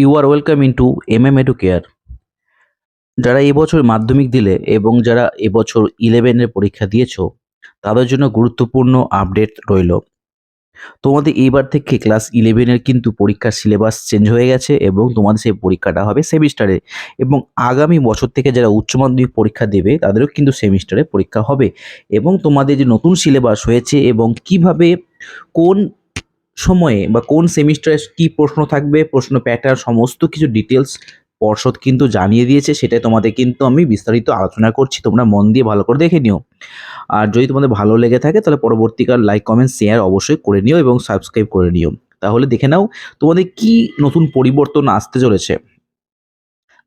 You are welcome in to M M Edu Care যারা এবছর মাধ্যমিক দিলে এবং যারা এবছর ইলেভেনের পরীক্ষা দিয়েছ, তাদের জন্য গুরুত্বপূর্ণ আপডেট রইল। তোমাদের এইবার থেকে ক্লাস ইলেভেনের কিন্তু পরীক্ষার সিলেবাস চেঞ্জ হয়ে গেছে এবং তোমাদের সেই পরীক্ষাটা হবে সেমিস্টারে এবং আগামী বছর থেকে যারা উচ্চ মাধ্যমিক পরীক্ষা দেবে, তাদেরও কিন্তু সেমিস্টারে পরীক্ষা হবে এবং তোমাদের যে নতুন সিলেবাস হয়েছে এবং কীভাবে কোন সময়ে বা কোন সেমিস্টারে কি প্রশ্ন থাকবে, প্রশ্ন প্যাটার্ন সমস্ত কিছু ডিটেলস পর্ষদ কিন্তু জানিয়ে দিয়েছে, সেটাই তোমাদের কিন্তু আমি বিস্তারিত আলোচনা করছি। তোমরা মন দিয়ে ভালো করে দেখে নিও। আর যদি তোমাদের ভালো লেগে থাকে, তাহলে পরবর্তীকাল লাইক কমেন্ট শেয়ার অবশ্যই করে নিও এবং সাবস্ক্রাইব করে নিও। তাহলে দেখে নাও তোমাদের কি নতুন পরিবর্তন আসতে চলেছে।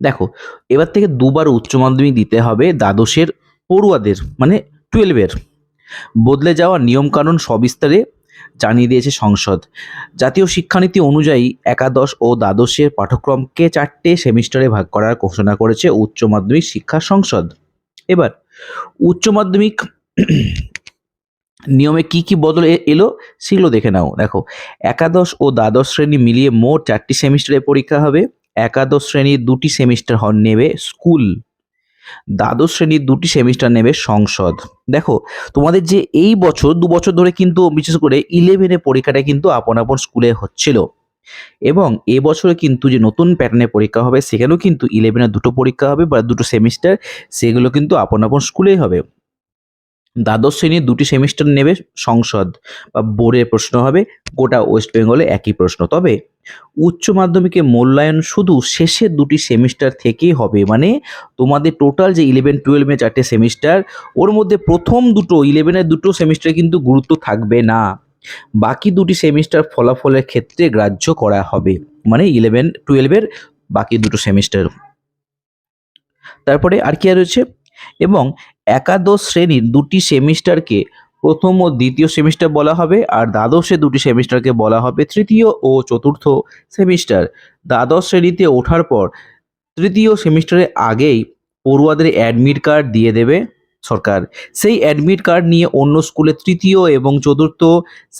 দেখো, এবার থেকে দুবার উচ্চ মাধ্যমিক দিতে হবে দ্বাদশের পড়ুয়াদের মানে টুয়েলভের বদলে যাওয়া নিয়মকানুন সবিস্তারে জানিয়ে দিয়েছে সংসদ। জাতীয় শিক্ষানীতি অনুযায়ী একাদশ ও দ্বাদশের পাঠ্যক্রমকে চারটে সেমিস্টারে ভাগ করার ঘোষণা করেছে উচ্চ মাধ্যমিক শিক্ষা সংসদ। এবার, উচ্চ মাধ্যমিক নিয়মে কি কি বদল এলো সেগুলো দেখে নাও। দেখো, একাদশ ও দ্বাদশ শ্রেণি মিলিয়ে মোট চারটি সেমিস্টারে পরীক্ষা হবে। একাদশ শ্রেণির দুটি সেমিস্টার হন নেবে স্কুল। দ্বাদশ শ্রেণির দুটি সেমিস্টার নেবে সংসদ। দেখো, তোমাদের যে এই বছর, দু বছর ধরে কিন্তু বিশেষ করে ইলেভেনের পরীক্ষাটা কিন্তু আপন আপন স্কুলে হচ্ছিল। এবং এ এবছরে কিন্তু যে নতুন প্যাটার্নে পরীক্ষা হবে, সেখানেও কিন্তু ইলেভেনের দুটো পরীক্ষা হবে বা দুটো সেমিস্টার সেগুলো কিন্তু আপন আপন স্কুলেই হবে। দ্বাদশ শ্রেণির দুটি সেমিস্টার নেবে সংসদ বা বোর্ডের প্রশ্ন হবে, গোটা ওয়েস্ট বেঙ্গলে একই প্রশ্ন। তবে উচ্চ মাধ্যমিকে মূল্যায়ন শুধু শেষের দুটি সেমিস্টার থেকেই হবে মানে তোমাদের টোটাল যে ইলেভেন টুয়েলভে চারটে সেমিস্টার ওর মধ্যে প্রথম দুটো ইলেভেনের দুটো সেমিস্টার কিন্তু গুরুত্ব থাকবে না। বাকি দুটি সেমিস্টার ফলাফলের ক্ষেত্রে গ্রাহ্য করা হবে মানে ইলেভেন টুয়েলভের বাকি দুটো সেমিস্টার তারপরে আর কি আর রয়েছে? এবং একাদশ শ্রেণির দুটি সেমিস্টারকে প্রথম ও দ্বিতীয় সেমিস্টার বলা হবে, আর দ্বাদশে দুটি সেমিস্টারকে বলা হবে তৃতীয় ও চতুর্থ সেমিস্টার। দ্বাদশ শ্রেণীতে ওঠার পর তৃতীয় সেমিস্টারের আগেই পড়ুয়াদের অ্যাডমিট কার্ড দিয়ে দেবে সরকার। সেই অ্যাডমিট কার্ড নিয়ে অন্য স্কুলে তৃতীয় এবং চতুর্থ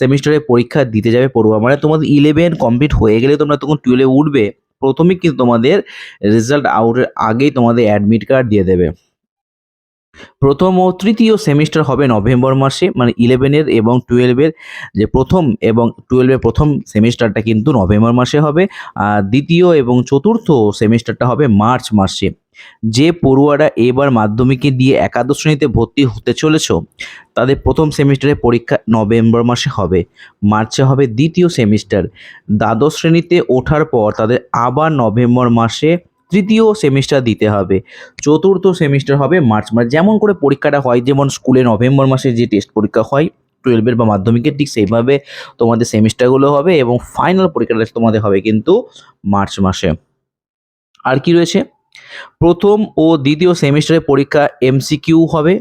সেমিস্টারে পরীক্ষা দিতে যাবে পড়ুয়া। মানে তোমাদের ইলেভেন কমপ্লিট হয়ে গেলে তোমরা তখন টুয়েলভে উঠবে। প্রথমেই কিন্তু তোমাদের রেজাল্ট আউটের আগেই তোমাদের অ্যাডমিট কার্ড দিয়ে দেবে। প্রথম ও তৃতীয় সেমিস্টার হবে নভেম্বর মাসে মানে ইলেভেনের এবং টুয়েলভের যে প্রথম এবং টুয়েলভের প্রথম সেমিস্টারটা কিন্তু নভেম্বর মাসে হবে। আর দ্বিতীয় এবং চতুর্থ সেমিস্টারটা হবে মার্চ মাসে। যে পড়ুয়ারা এবার মাধ্যমিকে দিয়ে একাদশ শ্রেণীতে ভর্তি হতে চলেছ, তাদের প্রথম সেমিস্টারের পরীক্ষা নভেম্বর মাসে হবে। মার্চে হবে দ্বিতীয় সেমিস্টার। দ্বাদশ শ্রেণীতে ওঠার পর তাদের আবার নভেম্বর মাসে তৃতীয় সেমিস্টার দিতে হবে। চতুর্থ সেমিস্টার হবে মার্চ মাস যেমন করে পরীক্ষাটা হয়, যেমন স্কুলে নভেম্বর মাসে যে টেস্ট পরীক্ষা হয় টুয়েলভের বা মাধ্যমিকের ঠিক সেইভাবে তোমাদের সেমিস্টারগুলো হবে এবং ফাইনাল পরীক্ষাটা তোমাদের হবে কিন্তু মার্চ মাসে। আর কি রয়েছে? প্রথম ও দ্বিতীয় সেমিস্টারের পরীক্ষা এমসিকিউ হবে।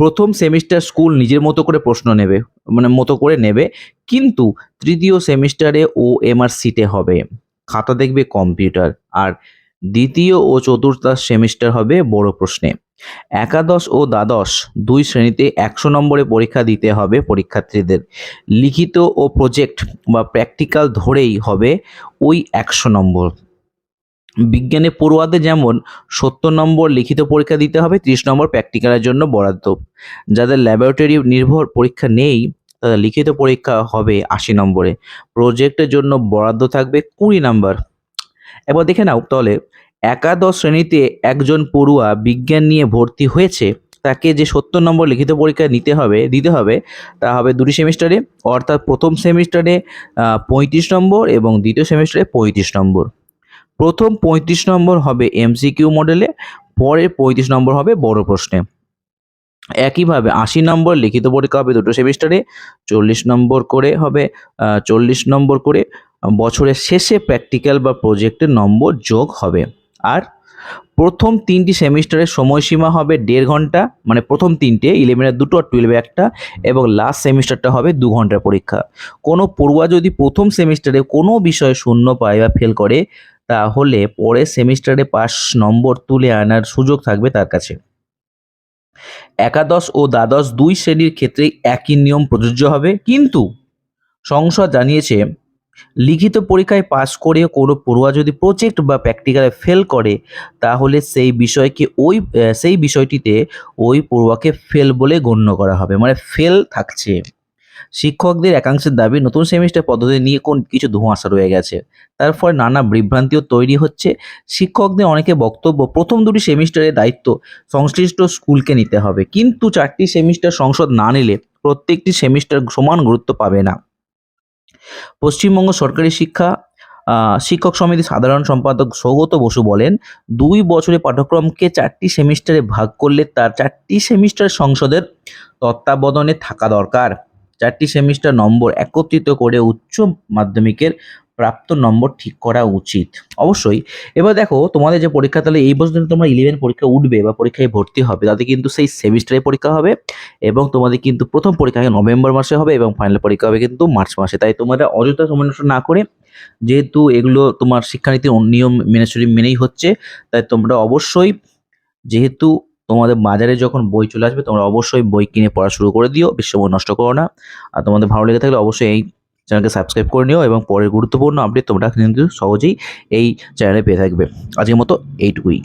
প্রথম সেমিস্টার স্কুল নিজের মতো করে প্রশ্ন নেবে মানে মতো করে নেবে, কিন্তু তৃতীয় সেমিস্টারে ও এমআর সিটে হবে। খাতা দেখবে কম্পিউটার আর দ্বিতীয় ও চতুর্থ সেমিস্টার হবে বড় প্রশ্নে। একাদশ ও দ্বাদশ দুই শ্রেণীতে একশো নম্বরে পরীক্ষা দিতে হবে পরীক্ষার্থীদের। লিখিত ও প্রজেক্ট বা প্র্যাকটিক্যাল ধরেই হবে ওই একশো নম্বর। বিজ্ঞানে পড়ুয়াদের যেমন সত্তর নম্বর লিখিত পরীক্ষা দিতে হবে, ত্রিশ নম্বর প্র্যাকটিক্যালের জন্য বরাদ্দ। যাদের ল্যাবরেটরি নির্ভর পরীক্ষা নেই, তাদের লিখিত পরীক্ষা হবে আশি নম্বরে। প্রজেক্টের জন্য বরাদ্দ থাকবে কুড়ি নম্বর। এবার দেখে নাও তাহলে, একাদশ শ্রেণীতে একজন পড়ুয়া বিজ্ঞান নিয়ে ভর্তি হয়েছে, তাকে যে সত্তর নম্বর লিখিত পরীক্ষা নিতে হবে, দিতে হবে, তা হবে দুটি সেমিস্টারে, অর্থাৎ প্রথম সেমিস্টারে পঁয়ত্রিশ নম্বর এবং দ্বিতীয় সেমিস্টারে পঁয়ত্রিশ নম্বর। প্রথম পঁয়ত্রিশ নম্বর হবে এমসিকিউ মডেলে পরের পঁয়ত্রিশ নম্বর হবে বড় প্রশ্নে। একইভাবে আশি নম্বর লিখিত পরীক্ষা হবে দুটো সেমিস্টারে, চল্লিশ নম্বর করে হবে চল্লিশ নম্বর করে বছরের শেষে প্র্যাকটিক্যাল বা প্রজেক্টের নম্বর যোগ হবে। আর প্রথম তিনটি সেমিস্টারের সময়সীমা হবে দেড় ঘণ্টা মানে প্রথম তিনটে ইলেভেনের দুটো আর টুয়েলভে একটা, এবং লাস্ট সেমিস্টারটা হবে দু ঘণ্টার পরীক্ষা। কোনো পড়ুয়া যদি প্রথম সেমিস্টারে কোনো বিষয়ে শূন্য পায় বা ফেল করে, তাহলে পরের সেমিস্টারে পাস নম্বর তুলে আনার সুযোগ থাকবে তার কাছে। একাদশ ও দ্বাদশ দুই শ্রেণির ক্ষেত্রেই একই নিয়ম প্রযোজ্য হবে। কিন্তু সংসদ জানিয়েছে লিখিত পরীক্ষায় পাশ করে কোনো পড়ুয়া যদি প্রজেক্ট বা প্র্যাকটিক্যালে ফেল করে, তাহলে সেই বিষয়কে ওই সেই বিষয়টিতে ওই পড়ুয়াকে ফেল বলে গণ্য করা হবে। মানে ফেল থাকছে। শিক্ষকদের একাংশের দাবি, নতুন সেমিস্টার পদ্ধতি নিয়ে কোন কিছু ধোঁয়াশা রয়ে গেছে। তার ফলে নানা বিভ্রান্তিও তৈরি হচ্ছে। শিক্ষকদের অনেকে বক্তব্য, প্রথম দুটি সেমিস্টারের দায়িত্ব সংশ্লিষ্ট স্কুলকে নিতে হবে। কিন্তু চারটি সেমিস্টার সংসদ না নিলে প্রত্যেকটি সেমিস্টার সমান গুরুত্ব পাবে না। পশ্চিমবঙ্গ সরকারি শিক্ষা শিক্ষক সমিতির সাধারণ সম্পাদক সৌগত বসু বলেন, দুই বছরে পাঠ্যক্রমকে চারটি সেমিস্টারে ভাগ করলে তার চারটি সেমিস্টার সংসদের তত্ত্বাবধানে থাকা দরকার। চারটি সেমিস্টার নম্বর একত্রিত করে উচ্চ মাধ্যমিকের প্রাপ্ত নম্বর ঠিক করা উচিত। অবশ্যই, এবার দেখো তোমাদের যে পরীক্ষা, তাহলে এই বছর তোমরা ইলেভেন পরীক্ষা উঠবে বা পরীক্ষায় ভর্তি হবে, তাতে কিন্তু সেই সেমিস্টারে পরীক্ষা হবে এবং তোমাদের কিন্তু প্রথম পরীক্ষা নভেম্বর মাসে হবে এবং ফাইনাল পরীক্ষা হবে কিন্তু মার্চ মাসে। তাই তোমরা অযথা সময় না করে যেহেতু এগুলো তোমার শিক্ষানীতির নিয়ম মেনে চলি, মেনেই হচ্ছে, তাই তোমরা অবশ্যই যেহেতু তোমাদের বাজারে যখন বই চলে আসবে, তোমরা অবশ্যই বই কিনে পড়া শুরু করে দিও, বেশি সময় নষ্ট করো না। আর তোমাদের ভালো লেগে থাকলে অবশ্যই এই চ্যানেলকে সাবস্ক্রাইব করে নিও এবং পরের গুরুত্বপূর্ণ আপডেট তোমরা কিন্তু সহজেই এই চ্যানেলে পেয়ে থাকবে। আজকের মতো এইটুকুই।